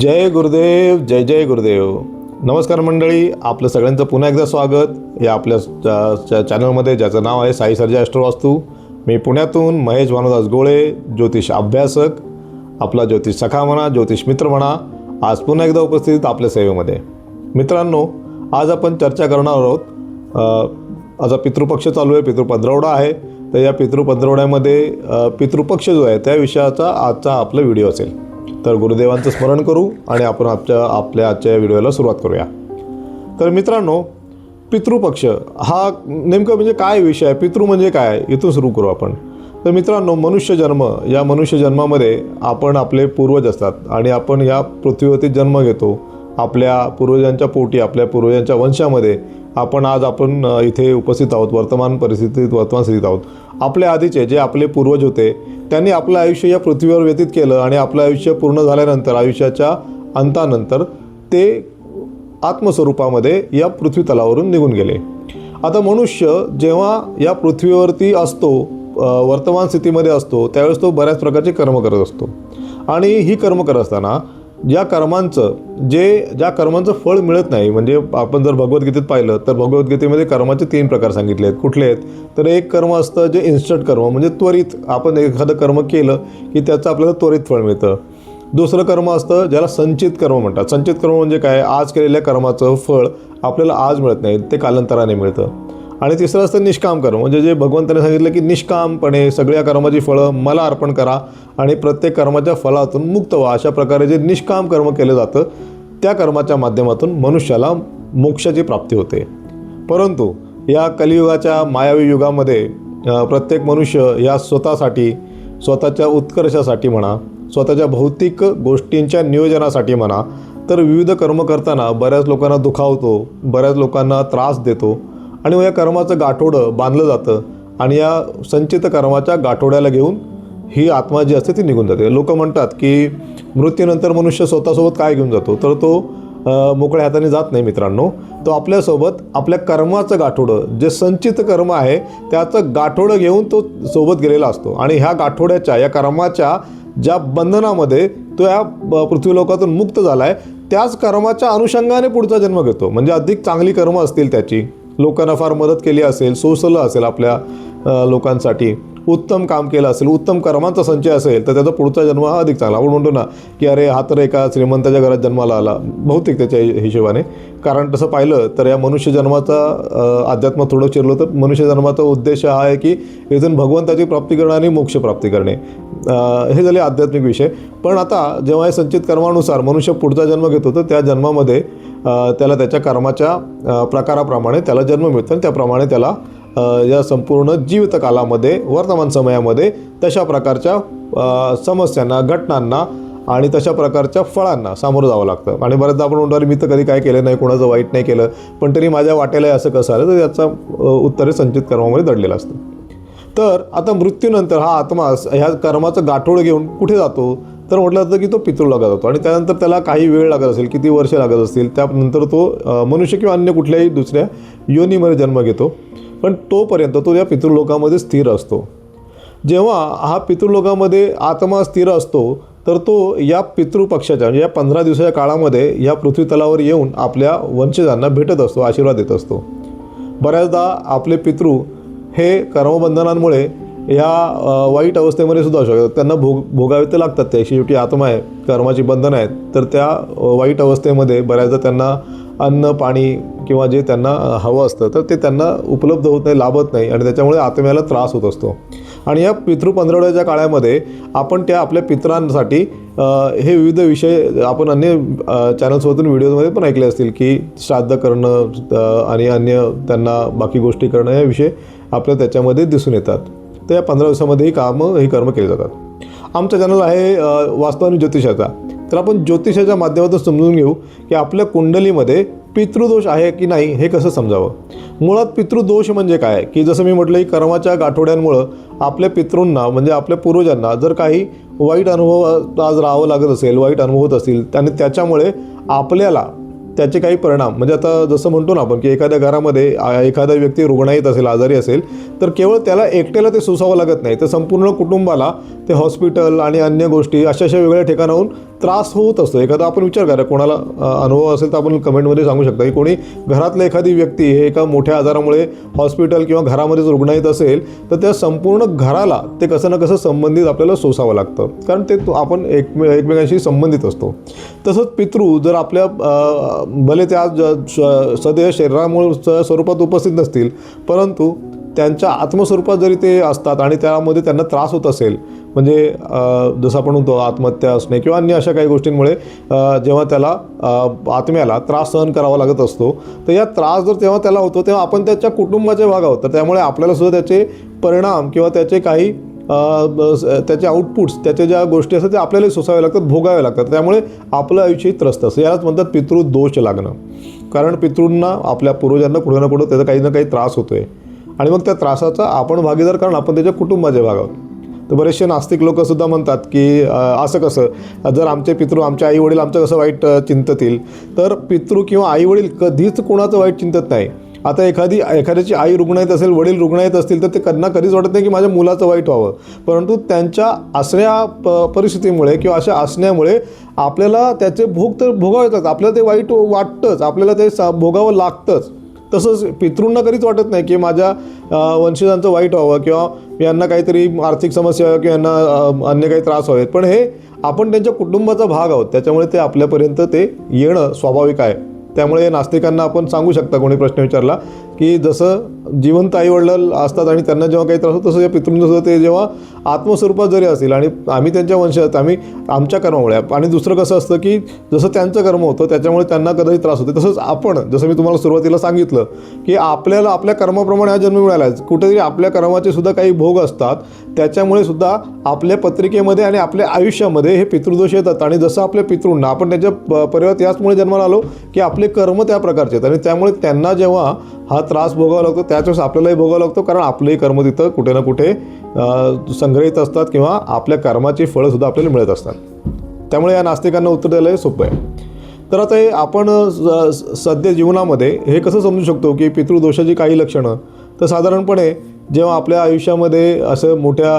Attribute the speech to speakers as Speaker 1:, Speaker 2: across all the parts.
Speaker 1: जय गुरुदेव जय जय गुरुदेव. नमस्कार मंडळी आपलं सगळ्यांचं पुन्हा एकदा स्वागत. या आपल्या चॅनलमध्ये ज्याचं नाव आहे साई सर्जा अष्टवास्तू मी पुण्यातून महेश भानुदास गोळे ज्योतिष अभ्यासक आपला ज्योतिष सखा म्हणा ज्योतिष मित्र म्हणा आज पुन्हा एकदा उपस्थित आपल्या सेवेमध्ये. मित्रांनो आज आपण चर्चा करणार आहोत आता पितृपक्ष चालू आहे पितृपंधरवडा आहे. तर या पितृपंधरवड्यामध्ये पितृपक्ष जो आहे त्या विषयाचा आजचा आपला व्हिडिओ असेल. तर गुरुदेवांचं स्मरण करू आणि आपण आपल्या आपल्या आजच्या व्हिडिओला सुरुवात करूया. तर मित्रांनो पितृपक्ष हा नेमकं म्हणजे काय विषय आहे? पितृ म्हणजे काय इथून सुरू करू आपण. तर मित्रांनो मनुष्य जन्म या मनुष्य जन्मामध्ये आपण आपले पूर्वज असतात आणि आपण या पृथ्वीवरती जन्म घेतो. आपल्या पूर्वजांच्या पोटी आपल्या पूर्वजांच्या वंशामध्ये आपण आज आपण इथे उपस्थित आहोत वर्तमान परिस्थितीत वर्तमान स्थितीत आहोत. आपल्या आधीचे जे आपले पूर्वज होते त्यांनी आपलं आयुष्य या पृथ्वीवर व्यतीत केलं आणि आपलं आयुष्य पूर्ण झाल्यानंतर आयुष्याच्या अंतानंतर ते आत्मस्वरूपामध्ये या पृथ्वी तलावरून निघून गेले. आता मनुष्य जेव्हा या पृथ्वीवरती असतो वर्तमान स्थितीमध्ये असतो त्यावेळेस तो बऱ्याच प्रकारचे कर्म करत असतो. आणि ही कर्म करत असताना ज्या कर्मांचं जे ज्या कर्मांचं फळ मिळत नाही म्हणजे आपण जर भगवद्गीतेत पाहिलं तर भगवद्गीतेमध्ये कर्माचे तीन प्रकार सांगितले आहेत. कुठले आहेत? तर एक कर्म असतं जे इन्स्टंट कर्म म्हणजे त्वरित. आपण एखादं कर्म केलं की त्याचं आपल्याला त्वरित फळ मिळतं. दुसरं कर्म असतं ज्याला संचित कर्म म्हणतात. संचित कर्म म्हणजे काय? आज केलेल्या कर्माचं फळ आपल्याला आज मिळत नाही ते कालांतराने मिळतं. आणि तिसरं असतं निष्काम कर्म. म्हणजे जे भगवंताने सांगितलं की निष्कामपणे सगळ्या कर्माची फळं मला अर्पण करा आणि प्रत्येक कर्माच्या फळातून मुक्त व्हा. अशा प्रकारे जे निष्काम कर्म केलं जातं त्या कर्माच्या माध्यमातून मनुष्याला मोक्षाची प्राप्ती होते. परंतु या कलियुगाच्या मायावी युगामध्ये प्रत्येक मनुष्य या स्वतःसाठी स्वतःच्या उत्कर्षासाठी म्हणा स्वतःच्या भौतिक गोष्टींच्या नियोजनासाठी म्हणा तर विविध कर्म करताना बऱ्याच लोकांना दुखावतो बऱ्याच लोकांना त्रास देतो आणि मग या कर्माचं गाठोडं बांधलं जातं आणि या संचित कर्माच्या गाठोड्याला घेऊन ही आत्मा जी असते ती निघून जाते. लोक म्हणतात की मृत्यूनंतर मनुष्य स्वतःसोबत काय घेऊन जातो? तर तो मोकळ्या हाताने जात नाही मित्रांनो. तो आपल्यासोबत आपल्या कर्माचं गाठोडं जे संचित कर्म आहे त्याचं गाठोडं घेऊन तो सोबत गेलेला असतो. आणि ह्या गाठोड्याच्या या कर्माच्या ज्या बंधनामध्ये तो या ब- पृथ्वीलोकातून मुक्त झाला आहे त्याच कर्माच्या अनुषंगाने पुढचा जन्म घेतो. म्हणजे अधिक चांगली कर्म असतील त्याची. लोकांना फार मदत केली असेल सोसलं असेल आपल्या लोकांसाठी. उत्तम काम केलं असेल उत्तम कर्मांचा संचय असेल तर त्याचा पुढचा जन्म हा अधिक चांगला. आपण म्हणतो ना की अरे हा तर एका श्रीमंताच्या घरात जन्माला आला बहुतेक त्याच्या हिशोबाने. कारण तसं पाहिलं तर या मनुष्य जन्माचा अध्यात्म थोडं चिरलं तर मनुष्य जन्माचा उद्देश हा आहे की इथून भगवंताची प्राप्ती करणे आणि मोक्ष प्राप्ती करणे. हे झाले आध्यात्मिक विषय. पण आता जेव्हा हे संचित कर्मानुसार मनुष्य पुढचा जन्म घेतो तर त्या जन्मामध्ये त्याला त्याच्या कर्माच्या प्रकाराप्रमाणे त्याला जन्म मिळतो आणि त्याप्रमाणे त्याला या संपूर्ण जीवितकालामध्ये वर्तमान समयामध्ये तशा प्रकारच्या समस्यांना घटनांना आणि तशा प्रकारच्या फळांना सामोरं जावं लागतं. आणि बऱ्याचदा आपण म्हणतो मी तर कधी काय केलं नाही कोणाचं वाईट नाही केलं. पण तरी माझ्या वाटेला असं कसं आलं तर याचं उत्तर संचित कर्मामध्ये दडलेलं असतं. तर आता मृत्यूनंतर हा आत्मा ह्या कर्माचं गाठोड घेऊन कुठे जातो? तर म्हटलं जातं की तो पितृलोकात जातो. आणि त्यानंतर त्याला काही वेळ लागत असेल किती वर्ष लागत असतील त्यानंतर तो मनुष्य किंवा अन्य कुठल्याही दुसऱ्या योनीमध्ये जन्म घेतो. पण तोपर्यंत तो या पितृलोकामध्ये स्थिर असतो. जेव्हा हा पितृलोकामध्ये आत्मा स्थिर असतो तर तो या पितृपक्षाच्या म्हणजे या पंधरा दिवसाच्या काळामध्ये या पृथ्वी तलावर येऊन आपल्या वंशजांना भेटत असतो आशीर्वाद देत असतो. बऱ्याचदा आपले पितृ हे कर्मबंधनांमुळे या वाईट अवस्थेमध्ये सुद्धा असू शकतात त्यांना भोग भोगावे तर लागतात ते. शेवटी आत्मा आहे कर्माची बंधनं आहेत. तर त्या वाईट अवस्थेमध्ये बऱ्याचदा त्यांना अन्न पाणी किंवा जे त्यांना हवं असतं तर ते त्यांना उपलब्ध होत नाही लाभत नाही. आणि त्याच्यामुळे आत्म्याला त्रास होत असतो. आणि या पितृ पंधरवड्याच्या काळामध्ये आपण त्या आपल्या पितरांसाठी हे विविध विषय आपण अन्य चॅनल्समधून व्हिडिओमध्ये पण ऐकले असतील की श्राद्ध करणं आणि अन्य त्यांना बाकी गोष्टी करणं हे विषय आपल्या त्याच्यामध्ये दिसून येतात. तर या पंधरा दिवसामध्ये ही कामं हे कर्म केले जातात. आमचा चॅनल आहे वास्तव आणि ज्योतिषाचा. तर आपण ज्योतिषाच्या माध्यमातून समजून घेऊ की आपल्या कुंडलीमध्ये पितृदोष आहे की नाही हे कसं समजावं? मुळात पितृदोष म्हणजे काय? की जसं मी म्हटलं की कर्माच्या गाठोड्यांमुळं आपल्या पितृंना म्हणजे आपल्या पूर्वजांना जर काही वाईट अनुभव आज राहावं लागत असेल वाईट अनुभवत असतील आणि त्याच्यामुळे आपल्याला त्याचे काही परिणाम. म्हणजे आता जसं म्हणतो ना आपण की एखाद्या घरामध्ये एखादा व्यक्ती रुग्णाईत असेल आजारी असेल तर केवळ त्याला एकट्याला ते सोसावं लागत नाही. तर संपूर्ण कुटुंबाला ते हॉस्पिटल आणि अन्य गोष्टी अशा अशा वेगळ्या ठिकाणाहून त्रास होत असतो. एखादा आपण विचार करा कोणाला अनुभव असेल तर आपण कमेंटमध्ये सांगू शकता की कोणी घरातलं एखादी व्यक्ती हे एका मोठ्या आजारामुळे हॉस्पिटल किंवा घरामध्येच रुग्णाईत असेल तर त्या संपूर्ण घराला ते कसं ना कसं संबंधित आपल्याला सोसावं लागतं. कारण ते तो- आपण एकमे एकमेकांशी संबंधित असतो. तसंच पितृ जर आपल्या भले त्या ज- श- सदैव शरीरामुळे स्वरूपात उपस्थित नसतील परंतु त्यांच्या आत्मस्वरूपात जरी ते असतात आणि त्यामध्ये त्यांना त्रास होत असेल म्हणजे जसं आपण म्हणतो आत्महत्या असणे किंवा अन्य अशा काही गोष्टींमुळे जेव्हा त्याला आत्म्याला त्रास सहन करावा लागत असतो तर या त्रास जर तेव्हा त्याला होतो तेव्हा आपण त्याच्या कुटुंबाचे भाग आहोत. तर त्यामुळे आपल्याला सुद्धा त्याचे परिणाम किंवा त्याचे काही त्याचे आउटपुट्स त्याच्या ज्या गोष्टी असतात ते आपल्याला सोसाव्या लागतात भोगाव्या लागतात. त्यामुळे आपलं आयुष्यही त्रस्त असतं. यालाच म्हणतात पितृदोष लागणं. कारण पितृंना आपल्या पूर्वजांना कुठं ना कुठं त्याचा काही ना काही त्रास होतो आहे आणि मग त्या त्रासाचा आपण भागीदार कारण आपण त्याच्या कुटुंबाचे भाग आहोत. तर बरेचसे नास्तिक लोकसुद्धा म्हणतात की असं कसं जर आमचे पितृ आमचे आईवडील आमचं कसं वाईट चिंततील तर पितृ किंवा आईवडील कधीच कोणाचं वाईट चिंतत नाही. आता एखादी एखाद्याची आई रुग्णाईत असेल वडील रुग्णाईत असतील तर ते त्यांना कधीच वाटत नाही की माझ्या मुलाचं वाईट व्हावं. परंतु त्यांच्या असण्या प परिस्थितीमुळे किंवा अशा असण्यामुळे आपल्याला त्याचे भोग तर भोगावे लागतात आपल्याला ते वाईट वाटतंच आपल्याला ते सा भोगावं लागतंच. तसंच पितृंना कधीच वाटत नाही की माझ्या वंशजांचं वाईट व्हावं किंवा यांना काहीतरी आर्थिक समस्या किंवा यांना अन्य काही त्रास व्हावेत. पण हे आपण त्यांच्या कुटुंबाचा भाग आहोत त्याच्यामुळे ते आपल्यापर्यंत ते येणं स्वाभाविक आहे. त्यामुळे नास्तिकांना आपण सांगू शकता कोणी प्रश्न विचारला की जसं जिवंत आईवडील असतात आणि त्यांना जेव्हा काही त्रास होतो तसं या पितृंना सुद्धा ते जेव्हा आत्मस्वरूपात जरी असेल आणि आम्ही त्यांच्या वंशात आम्ही आमच्या कर्मामुळे आणि दुसरं कसं असतं की जसं त्यांचं कर्म होतं त्याच्यामुळे त्यांना कदाचित त्रास होते. तसंच आपण जसं मी तुम्हाला सुरुवातीला सांगितलं की आपल्याला आपल्या कर्माप्रमाणे हा जन्म मिळाला. आहे कुठेतरी आपल्या कर्माचे सुद्धा काही भोग असतात. त्याच्यामुळे सुद्धा आपल्या पत्रिकेमध्ये आणि आपल्या आयुष्यामध्ये हे पितृदोष येतात. आणि जसं आपल्या पितृंना आपण त्यांच्या परिवारात याचमुळे जन्माला आलो की आपल्या आपले कर्म त्या प्रकारचे आहेत. आणि त्यामुळे त्यांना जेव्हा हा त्रास भोगावा लागतो त्याच वेळेस आपल्यालाही भोगावा लागतो कारण आपलेही कर्म तिथं कुठे ना कुठे संग्रहित असतात किंवा आपल्या कर्माची फळंसुद्धा आपल्याला मिळत असतात. त्यामुळे या नास्तिकांना उत्तर द्यायला हे सोपं आहे. तर आता हे आपण स- सध्या जीवनामध्ये हे कसं समजू शकतो की पितृदोषाची काही लक्षणं? तर साधारणपणे जेव्हा आपल्या आयुष्यामध्ये असं मोठ्या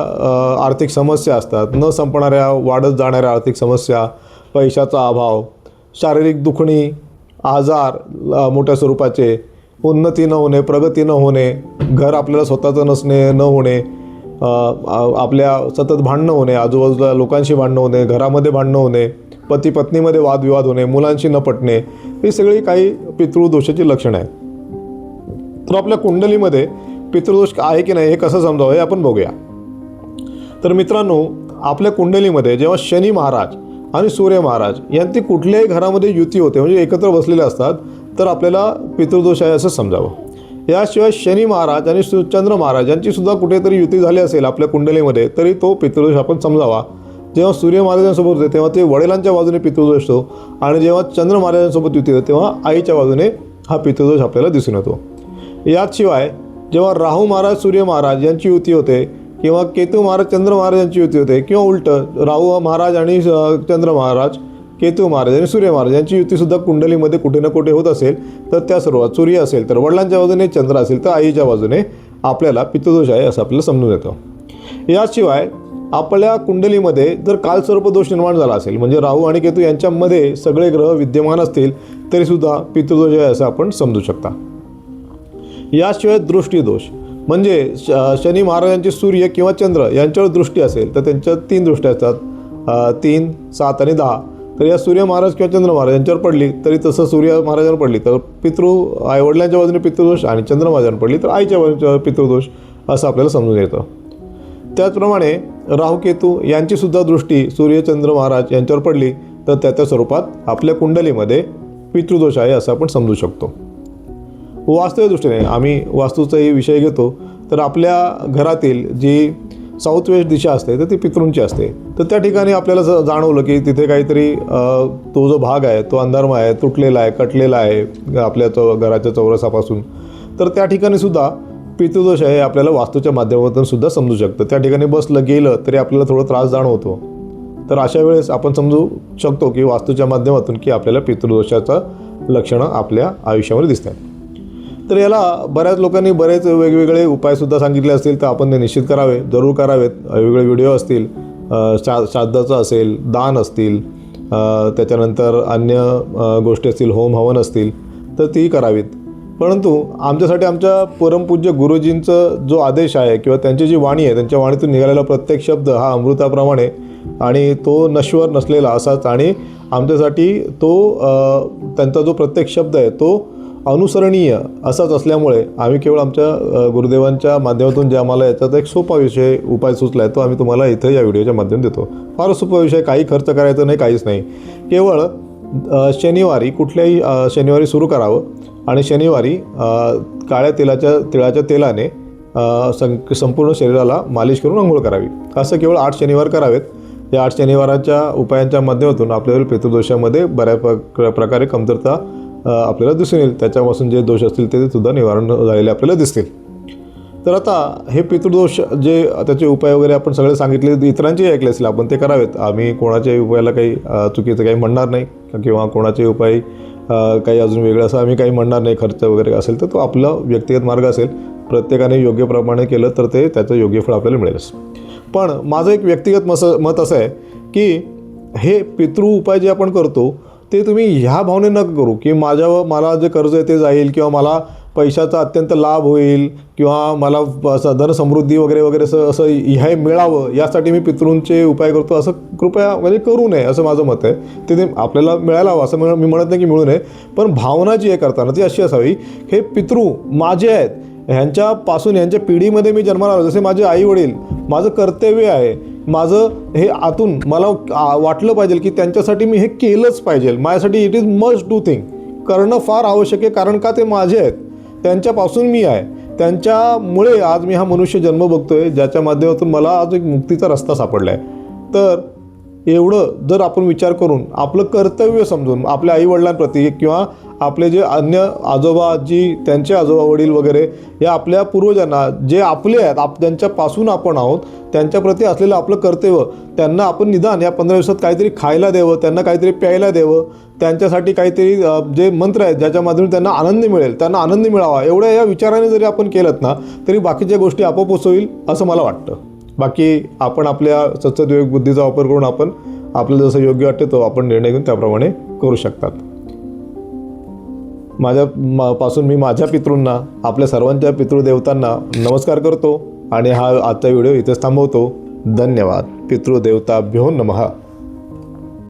Speaker 1: आर्थिक समस्या असतात न संपणाऱ्या वाढत जाणाऱ्या आर्थिक समस्या पैशाचा अभाव शारीरिक दुखणी आजार मोठ्या स्वरूपाचे उन्नती न होणे प्रगती न होणे घर आपल्याला स्वतःचं नसणे न होणे आपल्या सतत भांडणं होणे आजूबाजूला लोकांशी भांडणं होणे घरामध्ये भांडणं होणे पती पत्नीमध्ये वादविवाद होणे मुलांशी न पटणे ही सगळी काही पितृदोषाची लक्षणं आहेत. तर आपल्या कुंडलीमध्ये पितृदोष आहे की नाही हे कसं समजावं हे आपण बघूया. तर मित्रांनो आपल्या कुंडलीमध्ये जेव्हा शनी महाराज आणि सूर्य महाराज यांची कुठल्याही घरामध्ये युती होते म्हणजे एकत्र बसलेले असतात तर आपल्याला पितृदोष आहे असं समजावं. याशिवाय शनी महाराज आणि सु- चंद्र महाराज यांची सुद्धा कुठेतरी युती झाली असेल आपल्या कुंडलीमध्ये तरी तो पितृदोष आपण समजावा. जेव्हा सूर्य महाराजांसोबत होते तेव्हा ते वडिलांच्या बाजूने पितृदोष असतो आणि जेव्हा चंद्र महाराजांसोबत युती होते तेव्हा आईच्या बाजूने हा पितृदोष आपल्याला दिसून येतो. याशिवाय जेव्हा राहू महाराज सूर्य महाराज यांची युती होते किंवा केतू महाराज चंद्र महाराजांची युती होते किंवा उलटं राहू महाराज आणि चंद्र महाराज केतू महाराज आणि सूर्य महाराज यांची युतीसुद्धा कुंडलीमध्ये कुठे ना कुठे होत असेल तर त्या सर्वात सूर्य असेल. तर वडिलांच्या बाजूने चंद्र असेल तर आईच्या बाजूने आपल्याला पितृदोष आहे असं आपल्याला समजून येतं. याशिवाय आपल्या कुंडलीमध्ये जर कालस्वरूप दोष निर्माण झाला असेल म्हणजे राहू आणि केतू यांच्यामध्ये सगळे ग्रह विद्यमान असतील तरीसुद्धा पितृदोष आहे असं आपण समजू शकता. याशिवाय दृष्टीदोष. म्हणजे श- शनी महाराजांचे सूर्य किंवा चंद्र यांच्यावर दृष्टी असेल तर त्यांच्या तीन दृष्टी असतात. तीन सात आणि दहा. तर या सूर्य महाराज किंवा चंद्र महाराज यांच्यावर पडली तरी तसं सूर्य महाराजांवर पडली तर पितृ आईवडिलांच्या बाजूने पितृदोष आणि चंद्र महाराजांवर पडली तर आईच्या बाजूने पितृदोष असं आपल्याला समजून येतं. त्याचप्रमाणे राहुकेतू यांचीसुद्धा दृष्टी सूर्यचंद्र महाराज यांच्यावर पडली तर त्या त्या स्वरूपात आपल्या कुंडलीमध्ये पितृदोष आहे असं आपण समजू शकतो. वास्तव्य दृष्टीने आम्ही वास्तूचाही विषय घेतो तर आपल्या घरातील जी साऊथ वेस्ट दिशा असते तर ती पितृंची असते. तर त्या ठिकाणी आपल्याला जाणवलं की तिथे काहीतरी तो जो भाग आहे तो अंधारमय आहे तुटलेला आहे कटलेला आहे आपल्या चौ घराच्या चौरसापासून. तर त्या ठिकाणी सुद्धा पितृदोष आहे हे आपल्याला वास्तूच्या माध्यमातून सुद्धा समजू शकतं. त्या ठिकाणी बसलं गेलं तरी आपल्याला थोडं त्रास जाणवतो. तर अशा वेळेस आपण समजू शकतो की वास्तूच्या माध्यमातून की आपल्याला पितृदोषाचं लक्षणं आपल्या आयुष्यामध्ये दिसत तर याला बऱ्याच लोकांनी बरेच वेगवेगळे उपायसुद्धा सांगितले असतील तर आपण ते निश्चित करावे जरूर करावेत. वेगवेगळे व्हिडिओ असतील शा श्राद्धाचं असेल दान असतील त्याच्यानंतर अन्य गोष्टी असतील होम हवन असतील तर तीही करावीत. परंतु आमच्यासाठी आमच्या परमपूज्य गुरुजींचं जो आदेश आहे किंवा त्यांची जी वाणी आहे त्यांच्या वाणीतून निघालेला प्रत्येक शब्द हा अमृताप्रमाणे आणि तो नश्वर नसलेला असाच आणि आमच्यासाठी तो त्यांचा जो प्रत्येक शब्द आहे तो अनुसरणीय असाच असल्यामुळे आम्ही केवळ आमच्या गुरुदेवांच्या माध्यमातून जे आम्हाला याच्यात एक सोपा विषय उपाय सुचला आहे तो आम्ही तुम्हाला इथं या व्हिडिओच्या माध्यमातून देतो. फार सोपा विषय काही खर्च करायचा नाही काहीच नाही. केवळ शनिवारी कुठल्याही शनिवारी सुरू करावं आणि शनिवारी काळ्या तेलाच्या तिळाच्या तेलाने सं संपूर्ण शरीराला मालिश करून आंघोळ करावी. असं केवळ आठ शनिवार करावेत. या आठ शनिवाराच्या उपायांच्या माध्यमातून आपल्याला पितृदोषामध्ये बऱ्या प्र प्रकारे कमतरता आपल्याला दिसून येईल. त्याच्यापासून जे दोष असतील ते सुद्धा निवारण झालेले आपल्याला दिसतील. तर आता हे पितृदोष जे त्याचे उपाय वगैरे आपण सगळे सांगितले इतरांचेही ऐकले असेल आपण ते करावेत. आम्ही कोणाच्याही उपायाला काही चुकीचं काही म्हणणार नाही. किंवा कोणाचे उपाय काही अजून वेगळं असं आम्ही काही म्हणणार नाही. खर्च वगैरे असेल तर तो आपला व्यक्तिगत मार्ग असेल. प्रत्येकाने योग्य प्रमाणे केलं तर ते त्याचं योग्य फळ आपल्याला मिळेलच. पण माझं एक व्यक्तिगत मस मत असं आहे की हे पितृ उपाय जे आपण करतो ते तुम्ही ह्या भावने नका करू की माझ्या मला जे कर्ज आहे ते जाईल किंवा मला पैशाचा अत्यंत लाभ होईल किंवा मला असं धनसमृद्धी वगैरे वगैरे असं असं हे मिळावं यासाठी मी पितृंचे उपाय करतो असं कृपया म्हणजे करू नये असं माझं मत आहे. ते ते आपल्याला मिळायला हवं असं मी म्हणत नाही की मिळू नये. पण भावना जी आहे करताना ती अशी असावी हे पितृ माझे आहेत ह्यांच्यापासून ह्यांच्या पिढीमध्ये मी जन्माला आलो जसे माझे आई वडील माझं कर्तव्य आहे माझं हे आतून मला आ- वाटलं पाहिजे की त्यांच्यासाठी मी हे केलंच पाहिजे. माझ्यासाठी it is must do thing करणं फार आवश्यक आहे कारण का ते माझे आहेत? त्यांच्यापासून मी आहे. त्यांच्यामुळे आज मी हा मनुष्य जन्म बघतो आहे ज्याच्या माध्यमातून मला आज एक मुक्तीचा रस्ता सापडला आहे तर एवढं जर आपण विचार करून आपलं कर्तव्य समजून आपल्या आईवडिलांप्रती किंवा आपले जे अन्य आजोबा आजी त्यांचे आजोबा वडील वगैरे या आपल्या पूर्वजांना जे आपले आहेत आप त्यांच्यापासून आपण आहोत त्यांच्याप्रती असलेलं आपलं कर्तव्य त्यांना आपण निदान या पंधरा दिवसात काहीतरी खायला द्यावं त्यांना काहीतरी प्यायला द्यावं त्यांच्यासाठी काहीतरी जे मंत्र आहेत ज्याच्या माध्यमातून त्यांना आनंद मिळेल त्यांना आनंद मिळावा एवढ्या या विचाराने जरी आपण केलं ना तरी बाकीच्या गोष्टी आपोआपच होईल असं मला वाटतं. बाकी आपण आपल्या सत्सद्विवेक बुद्धीचा वापर करून आपण आपल्याला जसं योग्य वाटते तो आपण निर्णय घेऊन त्याप्रमाणे करू शकतात. माझ्या मा- पासून मी माझ्या पितृंना आपल्या सर्वांच्या पितृदेवतांना नमस्कार करतो. आणि हा आजचा व्हिडिओ इथेच थांबवतो. धन्यवाद. पितृदेवताभ्यो नमः.